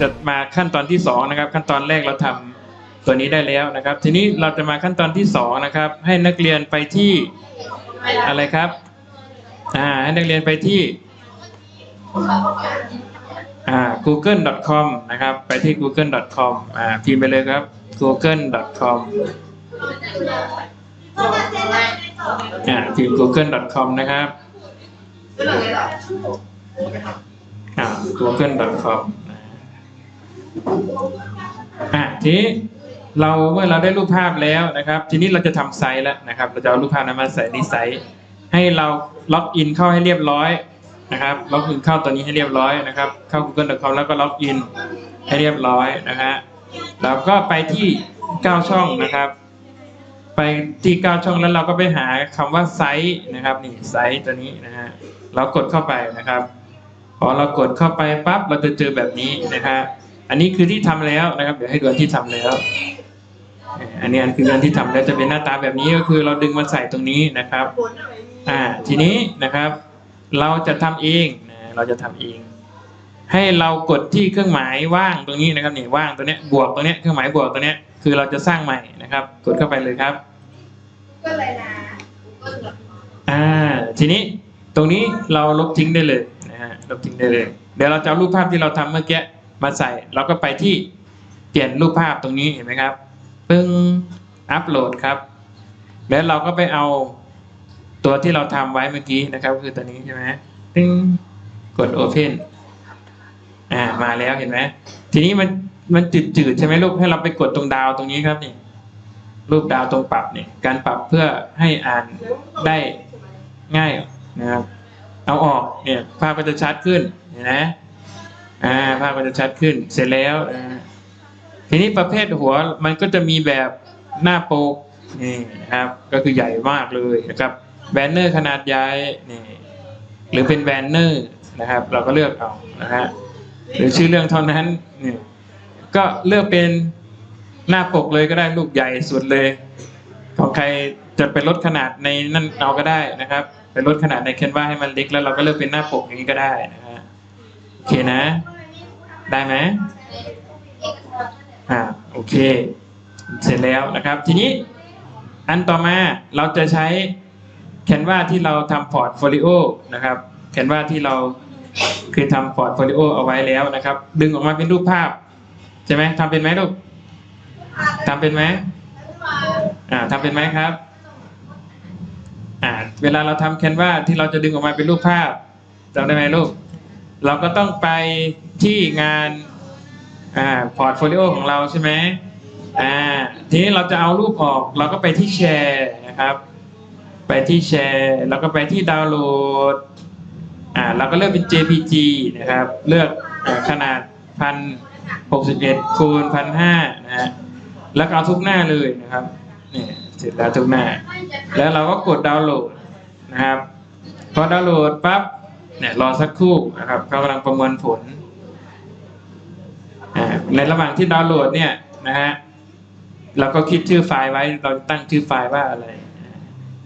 จะมาขั้นตอนที่สองนะครับขั้นตอนแรกเราทำตัวนี้ได้แล้วนะครับ ทีนี้เราจะมาขั้นตอนที่สองนะครับให้นักเรียนไปที่อะไรครับอ่าให้นักเรียนไปที่อ่า google.com นะครับ ไปที่ google.com อ่าพิมพ์ไปเลยครับ google.com อ่าพิมพ์ google.com นะครับอ่า google.com อะทีนี้เราเมื่อเราได้รูปภาพแล้วนะครับ ทีนี้เราจะทำไซต์แล้วนะครับ เราจะเอารูปภาพนั้นมาใส่ในไซต์ให้เราล็อกอินเข้าให้เรียบร้อยนะครับล็อกอินเข้าตัวนี้ให้เรียบร้อยนะครับ เข้า google.com แล้วก็ล็อกอินให้เรียบร้อยนะฮะแล้วก็ไปที่9ช่องนะครับ ไปที่9ช่องแล้วเราก็ไปหาคำว่าไซต์นะครับนี่ไซต์ตัวนี้นะฮะเรากดเข้าไปนะครับพอเรากดเข้าไปปั๊บเราจะเจอแบบนี้นะครับ อันนี้คือที่ทำแล้วนะครับ เดี๋ยวให้ดูอันที่ทำแล้ว อันนี้อันคืออันที่ทำแล้วจะเป็นหน้าตาแบบนี้ก็คือเราดึงมาใส่ตรงนี้นะครับ อ่า ทีนี้นะครับ เราจะทำเองนะเราจะทำเอง ให้เรากดที่เครื่องหมายว่างตรงนี้นะครับนี่ว่างตัวเนี้ยบวกตรงเนี้ยเครื่องหมายบวกตัวเนี้ยคือเราจะสร้างใหม่นะครับ กดเข้าไปเลยครับก็เลยนะอ่า ทีนี้ตรงนี้เราลบทิ้งได้เลยนะฮะลบทิ้งได้เลย เดี๋ยวเราจะเอารูปภาพที่เราทำเมื่อกี้ มาใส่เราก็ไปที่เปลี่ยนรูปภาพตรงนี้เห็นไหมครับปึ้งอัปโหลดครับ แล้วเราก็ไปเอาตัวที่เราทำไว้เมื่อกี้นะครับ คือตัวนี้ใช่ไหมตึ้งกด Open อ่ามาแล้วเห็นไหมทีนี้มันมันจืดๆใช่ไหมลูกให้เราไปกดตรงดาวตรงนี้ครับนี่รูปดาวตรงปรับเนี่ยการปรับเพื่อให้อ่านได้ง่ายนะครับเอาออกเนี่ยภาพก็จะชัดขึ้นเห็นไหม อ่าภาพก็จะชัดขึ้น เสร็จแล้วอ่าทีนี้ประเภทหัวมันก็จะมีแบบหน้าปกนี่นะครับก็คือใหญ่มากเลยนะครับแบนเนอร์ขนาดใหญ่นี่หรือเป็นแบนเนอร์นะครับ เราก็เลือกเอานะฮะหรือชื่อเรื่องเท่านั้นนี่ก็เลือกเป็นหน้าปกเลยก็ได้ลูกใหญ่สุดเลยของใครจะไปลดขนาดในนั่นเอาก็ได้นะครับไปลดขนาดในแคนวาให้มันเล็กแล้วเราก็เลือกเป็นหน้าปกอย่างนี้ก็ได้นะฮะโอเคนะ ได้ไหมอ่าโอเค เสร็จแล้วนะครับ ทีนี้อันต่อมาเราจะใช้แคนวาที่เราทำพอร์ตโฟลิโอนะครับแคนวาที่เราเคยทำพอร์ตโฟลิโอเอาไว้แล้วนะครับ ดึงออกมาเป็นรูปภาพใช่ไหมทำเป็นไหมลูกทำเป็นไหมอ่าทำเป็นไหมครับอ่าเวลาเราทำแคนวาที่เราจะดึงออกมาเป็นรูปภาพจำได้ไหมลูกเราก็ต้องไป ที่งานอ่าพอร์ตโฟลิโอของเราใช่ไหมอ่าทีนี้เราจะเอารูปออกเราก็ไปที่แชร์นะครับ ไปที่แชร์แล้วก็ไปที่ดาวน์โหลดอ่าเราก็เลือกเป็น JPG นะครับ เลือกอขนาดพันหกสิบเอ็ดคูณพันห้านะฮะแล้วเอาทุกหน้าเลยนะครับนี่เสร็จแล้วทุกหน้า แล้วเราก็กดดาวน์โหลดนะครับพอดาวน์โหลดปั๊บเนี่ยรอสักครู่นะครับเขากำลังประมวลผล ในระหว่างที่ดาวน์โหลดเนี่ยนะฮะเราก็คิดชื่อไฟล์ไว้เราตั้งชื่อไฟล์ว่าอะไร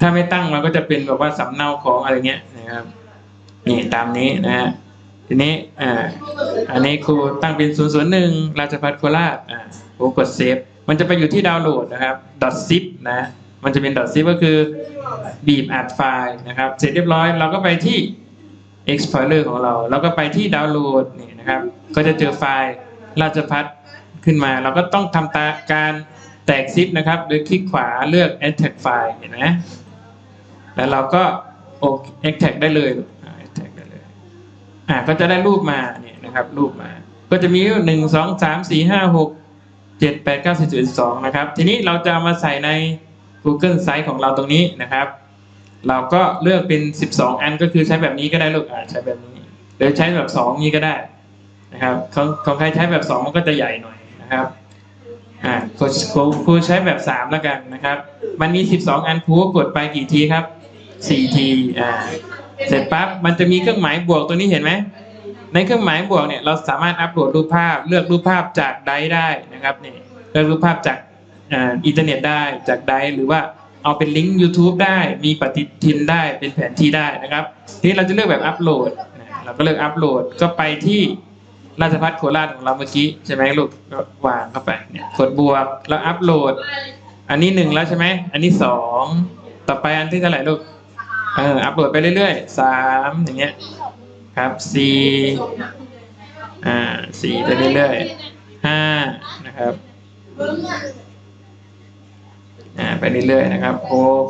ถ้าไม่ตั้งมันก็จะเป็นแบบว่าสำเนาของอะไรเงี้ยนะครับนี่ตามนี้นะฮะทีนี้อ่าอันนี้ครูตั้งเป็น 0 0 1 ราชพัฒโคราชอ่าผมกดเซฟมันจะไปอยู่ที่ดาวน์โหลดนะครับ .zip นะมันจะเป็น .zip ก็คือบีบอัดไฟล์นะครับ เสร็จเรียบร้อยเราก็ไปที่ Explorer ของเรา แล้วก็ไปที่ดาวน์โหลดนี่นะครับ ก็จะเจอไฟล์ ราชพัฒขึ้นมา เราก็ต้องทำตาการแตกซิปนะครับ โดยคลิกขวาเลือก extract file เห็นไหมแล้วเราก็โอ extract ได้เลย Attack ได้เลยอ่าก็จะได้รูปมาเนี่ยนะครับ รูปมา ก็จะมีหนึ่งสองสามสี่ห้าหกเจ็ดแปดเก้าสิบสิบเอ็ดสองนะครับ ทีนี้เราจะามาใส่ใน Google Site ของเราตรงนี้นะครับ เราก็เลือกเป็นสิบสองอันก็คือใช้แบบนี้ก็ได้ลูกอ่าใช้แบบนี้หรือใช้แบบสองนี้ก็ได้ นะครับของของใครใช้แบบสองมันก็จะใหญ่หน่อยนะครับอ่าครูใช้แบบสามแล้วกันนะครับ มันมีสิบสองอันครูกดไปกี่ทีครับสี่ทีอ่าเสร็จปั๊บมันจะมีเครื่องหมายบวกตัวนี้เห็นไหมในเครื่องหมายบวกเนี่ยเราสามารถอัปโหลดรูปภาพเลือกรูปภาพจากไดได้นะครับนี่เลือกรูปภาพจากอ่าอินเทอร์เน็ตได้จากไดหรือว่าเอาเป็นลิงก์ YouTube ได้มีปฏิทินได้เป็นแผนที่ได้นะครับ ทีนี้เราจะเลือกแบบอัปโหลดเราก็เลือกอัปโหลดก็ไปที่ ราชพัฒโคราชของเราเมื่อกี้ใช่ไหมลูกก็วางเข้าไปเนี่ยกดบวกแล้วอัปโหลด อันนี้หนึ่งแล้วใช่ไหมอันนี้สองต่อไปอันที่เท่าไหร่ลูกเอออัปโหลดไปเรื่อยๆสามอย่างเงี้ยครับสี่อ่าสี่ไปเรื่อยๆห้านะครับอ่าไปเรื่อยๆนะครับหก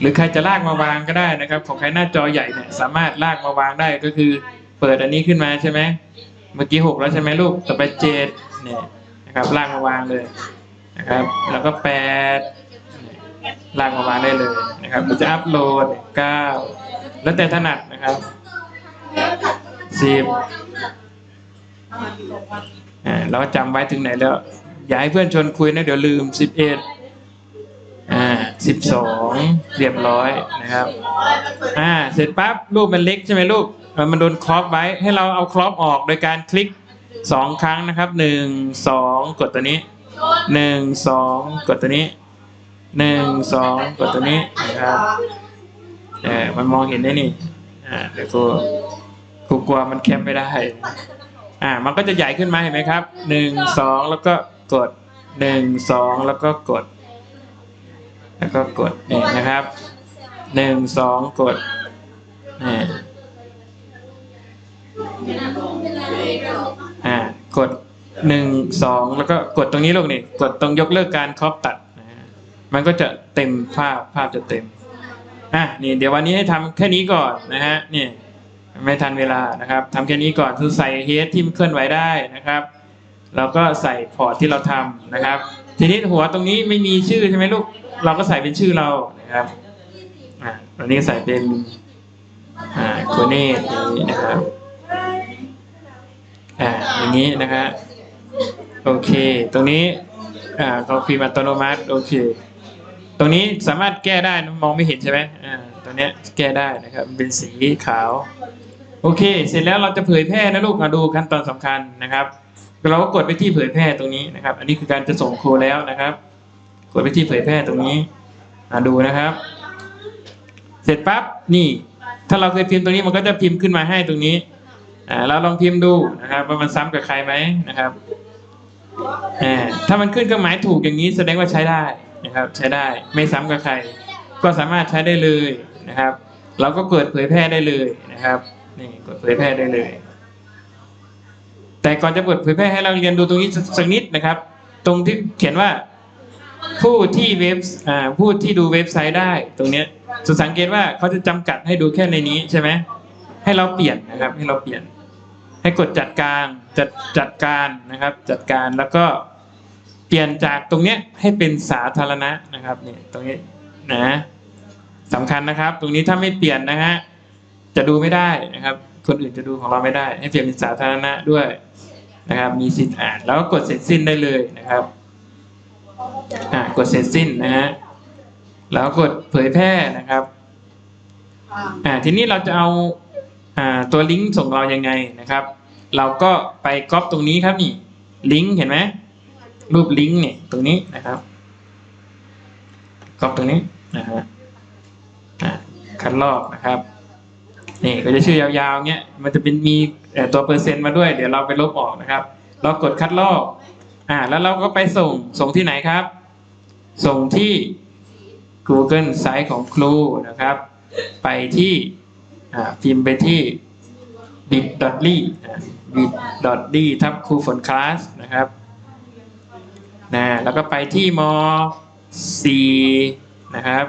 หรือใครจะลากมาวางก็ได้นะครับ ของใครหน้าจอใหญ่เนี่ยสามารถลากมาวางได้ก็คือ เปิดอันนี้ขึ้นมาใช่ไหมเมื่อกี้หกแล้วใช่ไหมลูกต่อไปเจ็ดเนี่ยนะครับลากมาวางเลยนะครับ แล้วก็แปดลากมาวางได้เลยนะครับเราจะอัพโหลดเก้าแล้วแต่ถนัดนะครับสิบอ่าเราจำไว้ถึงไหนแล้วอย่าให้เพื่อนชวนคุยนะเดี๋ยวลืมสิบเอ็ดอ่าสิบสองเรียบร้อยนะครับอ่าเสร็จปั๊บรูปมันเล็กใช่ไหมลูก มันโดนครอปไว้ให้เราเอาครอปออกโดยการคลิกสองครั้งนะครับหนึ่งสองกดตัวนี้หนึ่งสองกดตัวนี้หนึ่งสองกดตัวนี้นะครับเออมันมองเห็นได้นี่อ่าเดี๋ยวกูกูกลัวมันแคปไม่ได้อ่ามันก็จะใหญ่ขึ้นมาเห็นไหมครับหนึ่งสองแล้วก็กดหนึ่งสองแล้วก็กด แล้วก็กดนี่นะครับหนึ่งสองกดนี่ อ่ากดหนึ่งสองแล้วก็กดตรงนี้ลูกนี่กดตรงยกเลิกการครอบตัดนะฮะมันก็จะเต็มภาพภาพจะเต็มอะนี่เดี๋ยววันนี้ให้ทำแค่นี้ก่อนนะฮะนี่ไม่ทันเวลานะครับทำแค่นี้ก่อนคือใส่เฮดที่เคลื่อนไหวได้นะครับเราก็ใส่พอร์ตที่เราทำนะครับ ทีนี้หัวตรงนี้ไม่มีชื่อใช่ไหมลูก เราก็ใส่เป็นชื่อเรานะครับอ่าตอนนี้ใส่เป็นอ่าโคเนตดีนะครับ อ่าอย่างนี้นะฮะโอเค ตรงนี้อ่าก็พิมพ์อัตโนมัติโอเค ตรงนี้สามารถแก้ได้นะมองไม่เห็นใช่ไหมอ่าตรงเนี้ยแก้ได้นะครับมันเป็นสีขาว โอเค เสร็จแล้วเราจะเผยแพร่นะลูกมาดูขั้นตอนสำคัญนะครับ เราก็กดไปที่เผยแพร่ตรงนี้นะครับ อันนี้คือการจะส่งโคแล้วนะครับ กดไปที่เผยแพร่ตรงนี้มาดูนะครับ เสร็จปั๊บนี่ ถ้าเราเคยพิมพ์ตรงนี้มันก็จะพิมพ์ขึ้นมาให้ตรงนี้ อ่าเราลองพิมพ์ดูนะครับ ว่ามันซ้ำกับใครไหมนะครับอ่าถ้ามันขึ้นเครื่องหมายถูกอย่างนี้แสดงว่าใช้ได้นะครับ ใช้ได้ไม่ซ้ำกับใคร ก็สามารถใช้ได้เลยนะครับ เราก็เกิดเผยแพร่ได้เลยนะครับนี่กดเผยแพร่ได้เลย แต่ก่อนจะเปิดเผยแพร่ให้เราเรียนดูตรงนี้สักนิดนะครับ ตรงที่เขียนว่า ผู้ที่เว็บผู้ที่ดูเว็บไซต์ได้ ตรงเนี้ยจะสังเกตว่าเขาจะจำกัดให้ดูแค่ในนี้ใช่ไหมให้เราเปลี่ยนนะครับ ให้เราเปลี่ยน ให้กดจัดการจัดจัดการนะครับ จัดการแล้วก็เปลี่ยนจากตรงเนี้ยให้เป็นสาธารณะนะครับเนี่ยตรงนี้นะสำคัญนะครับ ตรงนี้ถ้าไม่เปลี่ยนนะฮะจะดูไม่ได้นะครับ คนอื่นจะดูของเราไม่ได้ ให้เปลี่ยนเป็นสาธารณะด้วยนะครับ มีสิทธิ์อ่านแล้วก็กดเสร็จสิ้นได้เลยนะครับอ่ากดเสร็จสิ้นนะฮะแล้วกดเผยแพร่นะครับอ่าทีนี้เราจะเอาอ่า ตัวลิงก์ส่งเรายังไงนะครับ เราก็ไปก๊อปตรงนี้ครับนี่ลิงก์เห็นไหมรูปลิงก์เนี่ยตรงนี้นะครับก๊อปตรงนี้นะฮะอ่าคัดลอกนะครับนี่ก็จะชื่อยาวๆเงี้ยมันจะเป็นมีตัวเปอร์เซ็นต์มาด้วย เดี๋ยวเราไปลบออกนะครับ เรากดคัดลอกอ่าแล้วเราก็ไปส่งส่งที่ไหนครับ ส่งที่ Google Site ของครูนะครับ ไปที่ พิมพ์ไปที่ bit.ly bit.ly ทับครูฝนคลาสนะครับนะแล้วก็ไปที่ม 4 นะครับ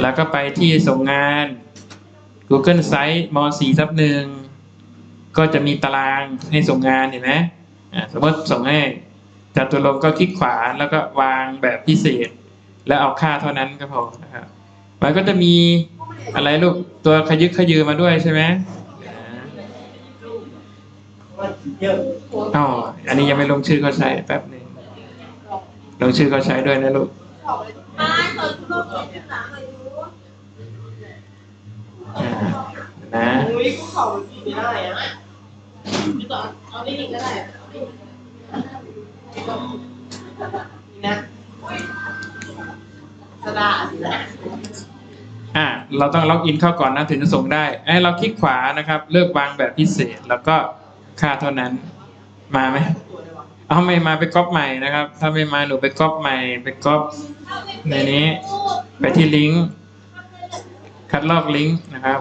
แล้วก็ไปที่ส่งงาน Google Site ม 4 ทับหนึ่งก็จะมีตารางให้ส่งงานเห็นไหมอ่าสมมติส่งให้จัตุรงก็คลิกขวาแล้วก็วางแบบพิเศษ แล้วเอาค่าเท่านั้นก็พอนะครับมันก็จะมี อะไรลูกตัวขยึกขยือมาด้วยใช่ไหมอ๋ออันนี้ยังไม่ลงชื่อเขาใช้แป๊บหนึงลงชื่อเขาใช้ด้วยนะลูกอ่านะอุ้ยกูเข่ากินไม่ได้อะพี่ต่อเอาได้ดีก็ได้นี่นะสดาสินะ อ่าเราต้องล็อกอินเข้าก่อนนะถึงจะส่งได้ไอ้เราคลิกขวานะครับ เลือกวางแบบพิเศษ แล้วก็ค่าเท่านั้นมาไหมเอาไม่มาไปก๊อปใหม่นะครับ ถ้าไม่มาหนูไปก๊อปใหม่ไปก๊อปในนี้ ไปที่ลิงก์คัดลอกลิงก์นะครับ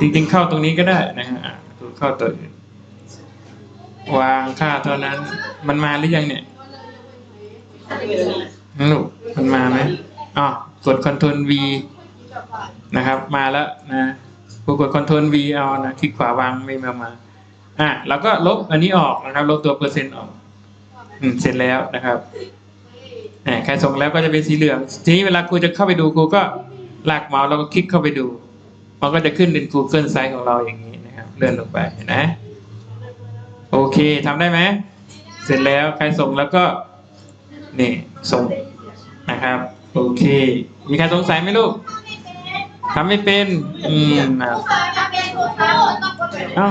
จริงๆเข้าตรงนี้ก็ได้นะฮะอะเข้าตัวอื่นวางค่าเท่านั้น มันมาหรือยังเนี่ยหนูมันมาไหมอ๋อกด Ctrl V นะครับมาแล้วนะกูกด Ctrl V เอานะคลิกขวาวางไม่มามาอะแล้วก็ลบอันนี้ออกนะครับ ลบตัวเปอร์เซ็นต์ออกอืมเสร็จแล้วนะครับแครส่งแล้วก็จะเป็นสีเหลือง ทีนี้เวลาครูจะเข้าไปดูครูก็ลากเมาส์แล้วก็คลิกเข้าไปดู มันก็จะขึ้นเป็น Google Site ของเราอย่างนี้นะครับเลื่อนลงไปนไหมโอเคทำได้ไหมเสร็จแล้วใครส่งแล้วก็นี่ส่งนะครับ โอเค มีใครสงสัยไหมลูกทำไม่เป็น อืมนะเอ้า